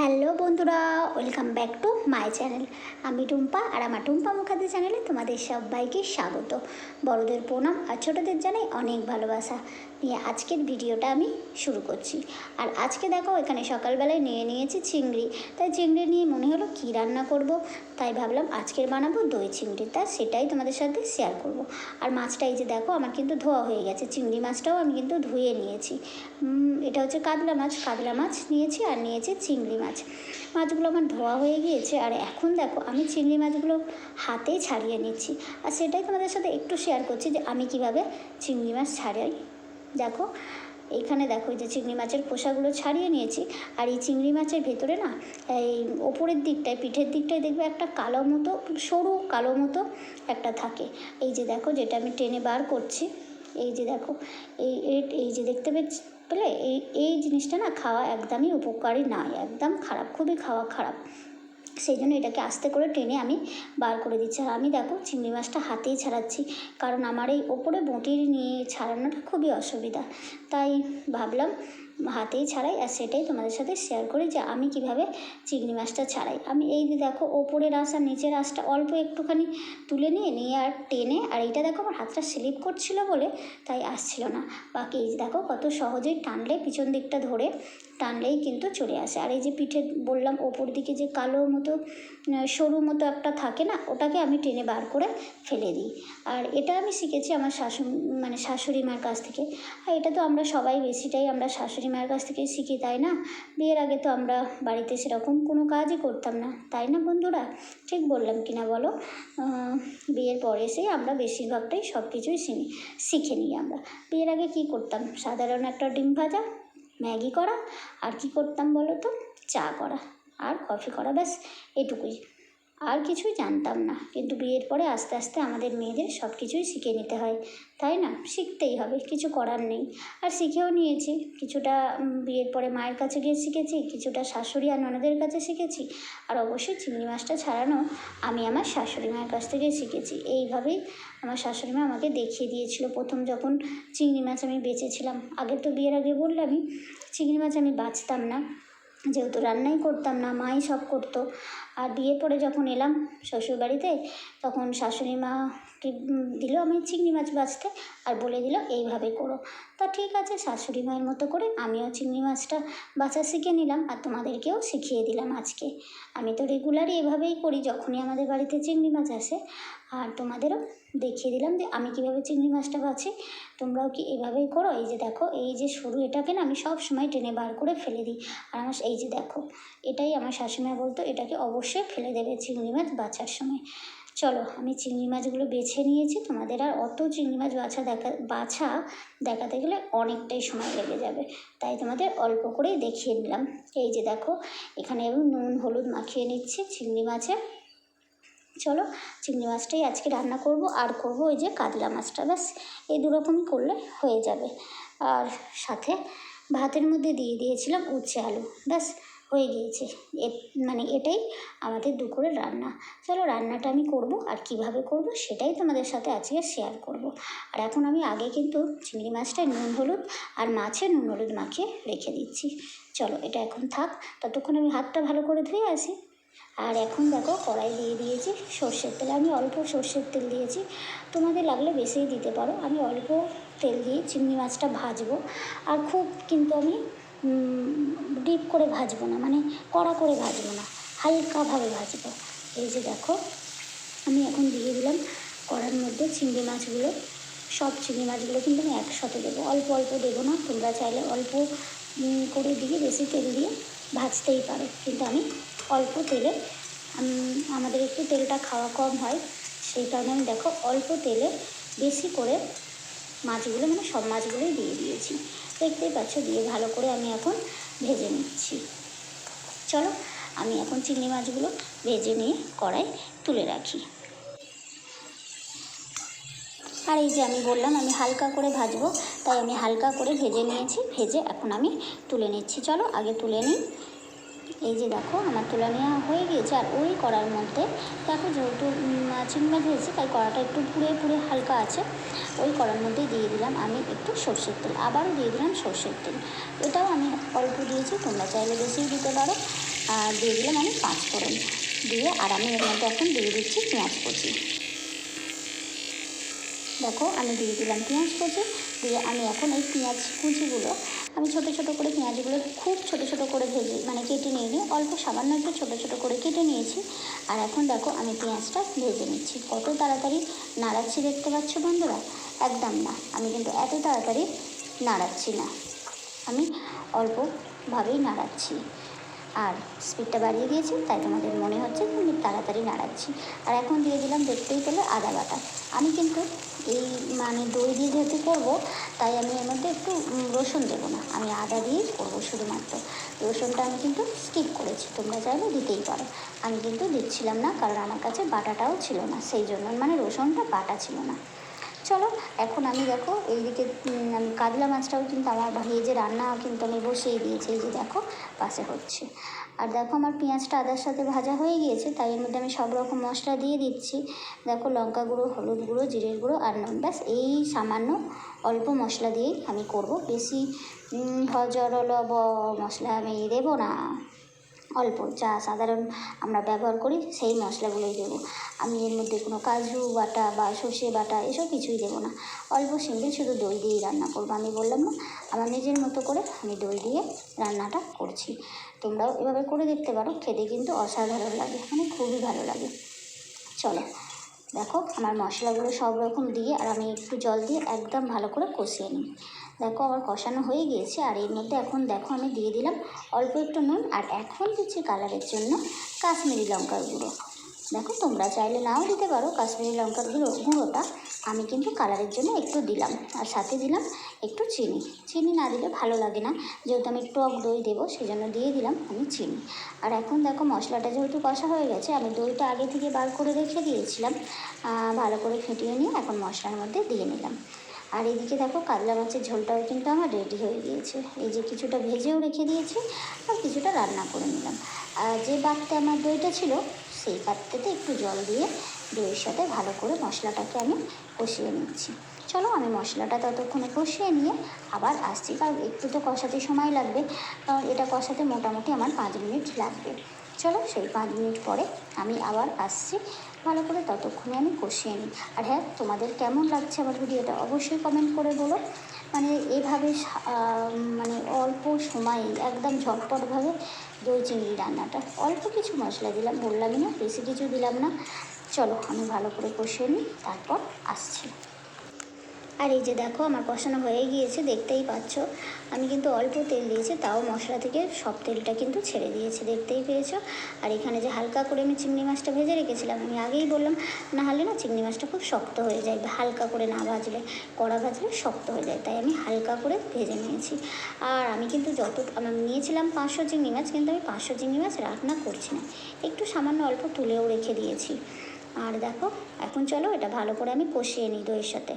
Hello বন্ধুরা, welcome back to my channel. আমি টুম্পা আর আমার টুম্পা মুখার্জি চ্যানেলে তোমাদের সবাইকে স্বাগত। বড়দের প্রণাম আর ছোটোদের জানাই অনেক ভালোবাসা নিয়ে আজকের ভিডিওটা আমি শুরু করছি। আর আজকে দেখো, এখানে সকালবেলায় নিয়ে নিয়েছি চিংড়ি। তাই চিংড়ি নিয়ে মনে হলো কী রান্না করব? তাই ভাবলাম আজকের বানাবো দই চিংড়ি। তা সেটাই তোমাদের সাথে শেয়ার করব। আর মাছটা এই যে দেখো, আমার কিন্তু ধোয়া হয়ে গেছে। চিংড়ি মাছটাও আমি কিন্তু ধুয়ে নিয়েছি। এটা হচ্ছে কাতলা মাছ। কাতলা মাছ নিয়েছি আর নিয়েছি চিংড়ি মাছ। মাছগুলো আমার ধোয়া হয়ে গিয়েছে আর এখন দেখো আমি চিংড়ি মাছগুলো হাতেই ছাড়িয়ে নিচ্ছি। আর সেটাই তোমাদের সাথে একটু শেয়ার করছি যে আমি কীভাবে চিংড়ি মাছ ছাড়াই। দেখো, এখানে দেখো যে চিংড়ি মাছের খোসাগুলো ছাড়িয়ে নিয়েছি। আর এই চিংড়ি মাছের ভেতরে না, এই ওপরের দিকটায়, পিঠের দিকটায় দেখবে একটা কালো মতো, সরু কালো মতো একটা থাকে। এই যে দেখো, যেটা আমি টেনে বার করছি, এই যে দেখো, এই, এই- যে দেখতে পেয়েছ পেলে এই এই জিনিসটা না খাওয়া একদমই উপকারী নয়। একদম খারাপ, খুবই খাওয়া খারাপ। সেই জন্য এটাকে আস্তে করে টেনে আমি বার করে দিচ্ছি। আর আমি দেখো চিংড়ি মাছটা হাতেই ছাড়াচ্ছি, কারণ আমার এই ওপরে বঁটি নিয়ে ছাড়ানোটা খুবই অসুবিধা। তাই ভাবলাম হাতেই ছাড়াই আর সেটাই তোমাদের সাথে শেয়ার করি যে আমি কীভাবে চিংড়ি মাছটা ছাড়াই। আমি এই দেখো ওপরের আঁশ আর নিচের আঁশটা অল্প একটুখানি তুলে নিয়ে নিয়ে আর টেনে, আর এইটা দেখো আমার হাতটা স্লিপ করছিল বলে তাই আসছিল না। বাকি এই যে দেখো কত সহজেই টানলে পিছন দিকটা ধরে টানলেই কিন্তু চলে আসে। আর এই যে পিঠে বললাম ওপর দিকে যে কালো মতো সরু মতো একটা থাকে না, ওটাকে আমি টেনে বার করে ফেলে দিই। আর এটা আমি শিখেছি আমার শাশু মানে শাশুড়ি মার কাছ থেকে। আর এটা তো আমরা সবাই বেশিটাই আমরা শাশুড়ি মায়ের কাছ থেকেই শিখি, তাই না? বিয়ের আগে তো আমরা বাড়িতে সেরকম কোনো কাজই করতাম না, তাই না বন্ধুরা? ঠিক বললাম কি না বলো? বিয়ের পরে এসেই আমরা বেশিরভাগটাই সব কিছুই শিখি শিখে নিই আমরা। বিয়ের আগে কী করতাম? সাধারণ একটা ডিম ভাজা, ম্যাগি করা, আর কি করতাম বলো তো? চা করা, আর কফি করা, ব্যাস, এটুকুই। আর কিছুই জানতাম না। কিন্তু বিয়ের পরে আস্তে আস্তে আমাদের মেয়েদের সব কিছুই শিখে নিতে হয়। তাই না? শিখতেই হবে, কিছু করার নেই। আর শিখেও নিয়েছি। কিছুটা বিয়ের পরে মায়ের কাছে গিয়ে শিখেছি, কিছুটা শাশুড়ি আর ননদের কাছে শিখেছি। আর অবশ্যই চিংড়ি মাছটা ছাড়ানো আমি আমার শাশুড়ি মায়ের কাছ থেকে শিখেছি। এইভাবেই আমার শাশুড়ি মা আমাকে দেখিয়ে দিয়েছিল প্রথম যখন চিংড়ি মাছ আমি বেঁচেছিলাম। আগে তো বিয়ের আগে বললামই, চিংড়ি মাছ আমি বাছতাম না। যেহেতু রান্নাই করতাম না, মাই সব করতো। আর বিয়ের পরে যখন এলাম শ্বশুরবাড়িতে, তখন শাশুড়ি মাকে দিল আমি চিংড়ি মাছ বাছতে আর বলে দিল, এইভাবে করো। তা ঠিক আছে, শাশুড়ি মায়ের মতো করে আমিও চিংড়ি মাছটা বাছা শিখে নিলাম আর তোমাদেরকেও শিখিয়ে দিলাম আজকে। আমি তো রেগুলারই এভাবেই করি, যখনই আমাদের বাড়িতে চিংড়ি মাছ আসে। আর তোমাদেরও দেখিয়ে দিলাম যে আমি কীভাবে চিংড়ি মাছটা বাছি তোমরাও কি এভাবেই করো? এই যে দেখো, এই যে সরু এটাকে না আমি সব সময় টেনে বার করে ফেলে দিই। আর আমার এই যে দেখো, এটাই আমার শাশুড়িমা বলতো, এটাকে অবশ্যই ফেলে দেবে চিংড়ি মাছ বাছার সময়। চলো, আমি চিংড়ি মাছগুলো বেছে নিয়েছি। তোমাদের আর অত চিংড়ি মাছ বাছা দেখা, বাছা দেখাতে গেলে অনেকটাই সময় লেগে যাবে। তাই তোমাদের অল্প করেই দেখিয়ে নিলাম। এই যে দেখো, এখানে আমি নুন, হলুদ মাখিয়ে নিচ্ছি চিংড়ি মাছে। চলো, চিংড়ি মাছটাই আজকে রান্না করব। আর করব ওই যে কাতলা মাছটা, ব্যাস। এই দুরকমই করলে হয়ে যাবে। আর সাথে ভাতের মধ্যে দিয়ে দিয়েছিলাম উচ্ছে আলু, ব্যাস। হয়ে গিয়েছে। এ মানে এটাই আমাদের দুপুরের রান্না। চলো রান্নাটা আমি করব আর কীভাবে করব সেটাই তোমাদের সাথে আজকে শেয়ার করব। আর এখন আমি আগে কিন্তু চিংড়ি মাছটা নুন, হলুদ আর মাছে নুন, হলুদ মাখিয়ে রেখে দিচ্ছি। চলো এটা এখন থাক। ততক্ষণ আমি হাতটা ভালো করে ধুয়ে আসি। আর এখন দেখো কড়াই দিয়ে দিয়েছি সর্ষের তেল। আমি অল্প সর্ষের তেল দিয়েছি। তোমাদের লাগলে বেশিই দিতে পারো। আমি অল্প তেল দিয়ে চিংড়ি মাছটা ভাজবো। আর খুব কিন্তু আমি ডিপ করে ভাজবো না মানে কড়া করে ভাজবো না হালকাভাবে ভাজবো। এই যে দেখো, আমি এখন দিয়ে দিলাম কড়ার মধ্যে চিংড়ি মাছগুলো। সব চিংড়ি মাছগুলো কিন্তু আমি একসাথে দেবো, অল্প অল্প দেবো না, তোমরা চাইলে অল্প করে দিয়ে বেশি তেল দিয়ে ভাজতেই পারো। কিন্তু আমি অল্প তেলে আমাদের একটু তেলটা খাওয়া কম হয়, সেই কারণে আমি দেখো অল্প তেলে বেশি করে মাছগুলো মানে সব মাছগুলোই দিয়ে দিয়েছি। দেখতেই পাচ্ছ, দিয়ে ভালো করে আমি এখন ভেজে নিচ্ছি। চলো, আমি এখন চিংড়ি মাছগুলো ভেজে নিয়ে কড়াই তুলে রাখি। আর এই যে আমি বললাম, আমি হালকা করে ভাজবো, তাই আমি হালকা করে ভেজে নিয়েছি, ভেজে এখন আমি তুলে নিচ্ছি। চলো, আগে তুলে নিই। এই যে দেখো, আমার তুলে নেওয়া হয়ে গিয়েছে আর ওই কড়ার মধ্যে দেখো যেহেতু চিংড়ি মাছ তাই কড়াটা একটু পুড়ে পুড়ে হালকা আছে। ওই কড়ার মধ্যেই দিয়ে দিলাম আমি একটু সর্ষের তেল, আবারও দিয়ে দিলাম সর্ষের তেল। এটাও আমি অল্প দিয়েছি, তোমরা চাইলে বেশিই দিতে পারো। আর দিয়ে দিলাম আমি পাঁচ ফোড়ন দিয়ে, আর আমি এর মধ্যে এখন দিয়ে দিচ্ছি পেঁয়াজ কুচি। দেখো, আমি দিয়ে দিলাম পেঁয়াজ কুচি, দিয়ে আমি এখন এই পেঁয়াজ কুচিগুলো আমি ছোট ছোট করে পেঁয়াজগুলো খুব ছোট ছোট করে ভেজে মানে কেটে নিয়ে নিই অল্প সামান্য একটু ছোটো ছোটো করে কেটে নিয়েছি। আর এখন দেখো আমি পেঁয়াজটা ভেজে নিচ্ছি। কত তাড়াতাড়ি নাড়াচ্ছি দেখতে পাচ্ছ বন্ধুরা? একদম না, আমি কিন্তু এত তাড়াতাড়ি নাড়াচ্ছি না। আমি অল্পভাবেই নাড়াচ্ছি। আর স্পিডটা বাড়িয়ে দিয়েছি, তাই তোমাদের মনে হচ্ছে আমি তাড়াতাড়ি নাড়াচ্ছি। আর এখন দিয়ে দিলাম দেখতেই পেলে আদা বাটা। আমি কিন্তু এই মানে দই দিয়ে যেহেতু করব, তাই আমি এর মধ্যে একটু রসুন দেবো না। আমি আদা দিয়েই করব শুধুমাত্র। রসুনটা আমি কিন্তু স্কিপ করেছি, তোমরা চাইলে দিতেই পারো। আমি কিন্তু দিচ্ছিলাম না, কারণ আমার কাছে বাটাটাও ছিল না, সেই জন্য মানে রসুনটা বাটা ছিল না। চলো, এখন আমি দেখো, এইদিকে কাতলা মাছটাও কিন্তু আমার ভেজে রান্না কিন্তু আমি বসিয়ে দিয়েছি, এই যে দেখো, পাশে হচ্ছে। আর দেখো আমার পেঁয়াজটা আদার সাথে ভাজা হয়ে গিয়েছে, তাই এর মধ্যে আমি সব রকম মশলা দিয়ে দিচ্ছি। দেখো লঙ্কা গুঁড়ো, হলুদ গুঁড়ো, জিরের গুঁড়ো আর নুন, ব্যাস এই সামান্য অল্প মশলা দিয়েই আমি করব। বেশি হজরল মশলা আমি দেবো না। অল্প, যা সাধারণ আমরা ব্যবহার করি, সেই মশলাগুলোই দেবো। আমি এর মধ্যে কোনো কাজু বাটা বা সর্ষে বাটা, এসব কিছুই দেবো না। অল্প সিম্পল শুধু দই দিয়েই রান্না করব। আমি বললাম, না, আমার নিজের মতো করে আমি দই দিয়ে রান্নাটা করছি। তোমরাও এভাবে করে দেখতে পারো, খেতে কিন্তু অসাধারণ লাগে মানে খুবই ভালো লাগে। চলো দেখো আমার মশলাগুলো সব রকম দিয়ে আর আমি একটু জল দিয়ে একদম ভালো করে কষিয়ে নিই। দেখো আমার কষানো হয়ে গিয়েছে আর এর মধ্যে এখন দেখো আমি দিয়ে দিলাম অল্প একটু নুন আর এখন দিচ্ছি কালারের জন্য কাশ্মীরি লঙ্কার গুঁড়ো। দেখো তোমরা চাইলে নাও দিতে পারো কাশ্মীরি লঙ্কার গুঁড়ো গুঁড়োটা। আমি কিন্তু কালারের জন্য একটু দিলাম আর সাথে দিলাম একটু চিনি। চিনি না দিলে ভালো লাগে না। যেহেতু আমি টক দই দেবো সেই জন্য দিয়ে দিলাম আমি চিনি। আর এখন দেখো মশলাটা যেহেতু কষা হয়ে গেছে, আমি দইটা আগে থেকে বার করে রেখে দিয়েছিলাম। ভালো করে ফেটিয়ে নিয়ে এখন মশলার মধ্যে দিয়ে নিলাম। আর এদিকে দেখো কাতলা মাছের ঝোলটাও কিন্তু আমার রেডি হয়ে গিয়েছে। এই যে কিছুটা ভেজেও রেখে দিয়েছি আর কিছুটা রান্না করে নিলাম। আর যে বাড়তে আমার দইটা ছিল, সেই পাত্রেতে একটু জল দিয়ে দইয়ের সাথে ভালো করে মশলাটাকে আমি কষিয়ে নিচ্ছি। চলো আমি মশলাটা ততক্ষণে কষিয়ে নিয়ে আবার আসছি, কারণ একটু তো কষাতে সময় লাগবে। কারণ এটা কষাতে মোটামুটি আমার পাঁচ মিনিট লাগবে। চলো সেই পাঁচ মিনিট পরে আমি আবার আসছি। ভালো করে ততক্ষণে আমি কষিয়ে নিই। আর হ্যাঁ তোমাদের কেমন লাগছে আমার ভিডিওটা অবশ্যই কমেন্ট করে বলো। মানে এভাবে মানে অল্প সময়ে, একদম ঝটপটভাবে দই চিংড়ি রান্নাটা। অল্প কিছু মশলা দিলাম বললামই না বেশি কিছু দিলাম না। চলো আমি ভালো করে কষিয়ে নিই, তারপর আসছি। আর এই যে দেখো, আমার কষানো হয়ে গিয়েছে, দেখতেই পাচ্ছ। আমি কিন্তু অল্প তেল দিয়েছি, তাও মশলা থেকে সব তেলটা কিন্তু ছেড়ে দিয়েছি, দেখতেই পেয়েছ। আর এখানে যে হালকা করে আমি চিংড়ি মাছটা ভেজে রেখেছিলাম, আমি আগেই বললাম, না হলে না চিংড়ি মাছটা খুব শক্ত হয়ে যায় হালকা করে না ভাজলে, কড়া ভাজলে শক্ত হয়ে যায়, তাই আমি হালকা করে ভেজে নিয়েছি। আর আমি কিন্তু যত আমি নিয়েছিলাম পাঁচশো চিংড়ি মাছ, কিন্তু আমি পাঁচশো চিংড়ি মাছ রান্না করছি না, একটু সামান্য অল্প তুলেও রেখে দিয়েছি। আর দেখো, এখন চলো এটা ভালো করে আমি কষিয়ে নিই দইয়ের সাথে।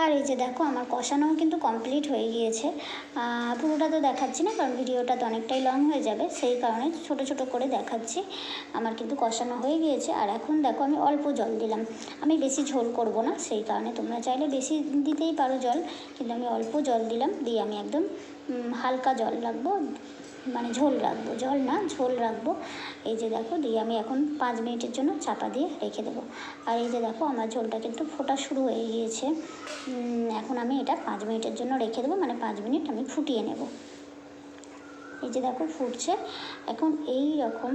আর এই যে দেখো, আমার কষানোও কিন্তু কমপ্লিট হয়ে গিয়েছে। পুরোটা তো দেখাচ্ছি না, কারণ ভিডিওটা তো অনেকটাই লং হয়ে যাবে, সেই কারণে ছোট ছোট করে দেখাচ্ছি। আমার কিন্তু কষানো হয়ে গিয়েছে, আর এখন দেখো, আমি অল্প জল দিলাম। আমি বেশি ঝোল করব না, সেই কারণে তোমরা চাইলে বেশি দিতেই পারো জল, কিন্তু আমি অল্প জল দিলাম, দিয়ে আমি একদম হালকা জল রাখব। মানে ঝোল রাখব জল না, ঝোল রাখব। এই যে দেখো, দিয়ে আমি এখন পাঁচ মিনিটের জন্য চাপা দিয়ে রেখে দেবো। আর এই যে দেখো, আমার ঝোলটা কিন্তু ফোটা শুরু হয়ে গিয়েছে। এখন আমি এটা পাঁচ মিনিটের জন্য রেখে দেবো মানে পাঁচ মিনিট আমি ফুটিয়ে নেব। এই যে দেখো, ফুটছে। এখন এই রকম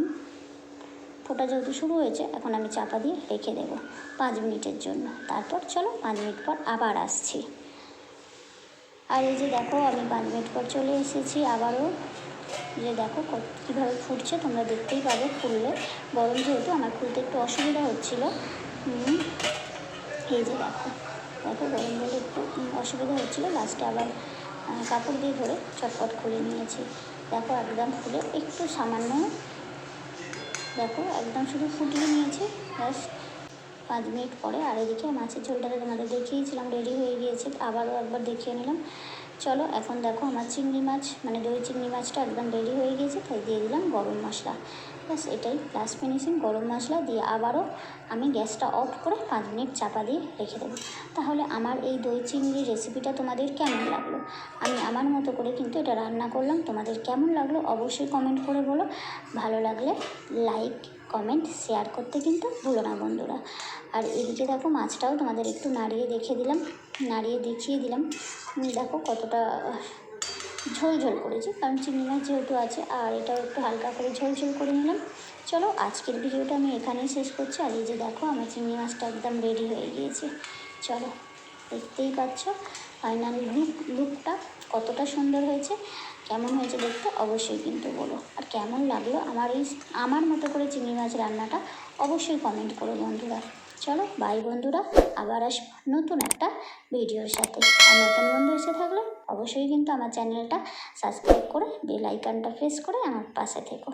ফোটা যেহেতু শুরু হয়েছে, এখন আমি চাপা দিয়ে রেখে দেবো পাঁচ মিনিটের জন্য। তারপর চলো পাঁচ মিনিট পর আবার আসছি। আর এই যে দেখো, আমি পাঁচ মিনিট পর চলে এসেছি আবারও। যে দেখো কীভাবে ফুটছে, তোমরা দেখতেই পাবে ফুললে গরম যেহেতু আমার খুলতে একটু অসুবিধা হচ্ছিল এই যে দেখো দেখো গরম বলে একটু অসুবিধা হচ্ছিল। লাস্টে আবার কাপড় দিয়ে ধরে চটপট খুলে নিয়েছি। দেখো একদম ফুলে একটু সামান্য, দেখো একদম শুধু ফুটিয়ে নিয়েছে। ব্যাস, পাঁচ মিনিট পরে। আর এদিকে মাছের ঝোলটা তো তোমাদের দেখিয়েছিলাম রেডি হয়ে গিয়েছে। আবারও একবার দেখিয়ে নিলাম। চলো, এখন দেখো আমার চিংড়ি মাছ মানে দই চিংড়ি মাছটা একদম রেডি হয়ে গিয়েছে তাই দিয়ে দিলাম গরম মশলা। ব্যাস, এটাই লাস্ট ফিনিশিং গরম মশলা দিয়ে আবারও আমি গ্যাসটা অফ করে পাঁচ মিনিট চাপা দিয়ে রেখে দেবো। তাহলে আমার এই দই চিংড়ি রেসিপিটা তোমাদের কেমন লাগল? আমি আমার মতো করে কিন্তু এটা রান্না করলাম, তোমাদের কেমন লাগল অবশ্যই কমেন্ট করে বলো। ভালো লাগলে লাইক কমেন্ট শেয়ার করতে কিন্তু ভুলো না বন্ধুরা। আর এদিকে দেখো মাছটাও তোমাদের একটু নাড়িয়ে দেখে দিলাম, নাড়িয়ে দেখিয়ে দিলাম। দেখো কতটা ঝোল ঝোল করেছি, কারণ চিংড়ি মাছ যেহেতু আছে, আর এটাও একটু হালকা করে ঝোল ঝোল করে নিলাম। চলো, আজকের ভিডিওটা আমি এখানেই শেষ করছি। আর এই যে দেখো, আমার চিংড়ি মাছটা একদম রেডি হয়ে গিয়েছে। চলো, দেখতেই পাচ্ছ ফাইনাল লুক লুকটা কতটা সুন্দর হয়েছে, কেমন হয়েছে দেখতে অবশ্যই কিন্তু বলো। আর কেমন লাগল আমার এই আমার মতো করে চিংড়ি মাছ রান্নাটা অবশ্যই কমেন্ট করো বন্ধুরা। চলো বাই বন্ধুরা, আবার আস নতুন একটা ভিডিওর সাথে। আর নতুন বন্ধু এসে থাকলে অবশ্যই কিন্তু আমার চ্যানেলটা সাবস্ক্রাইব করে বেল আইকনটা প্রেস করে আমার পাশে থেকো।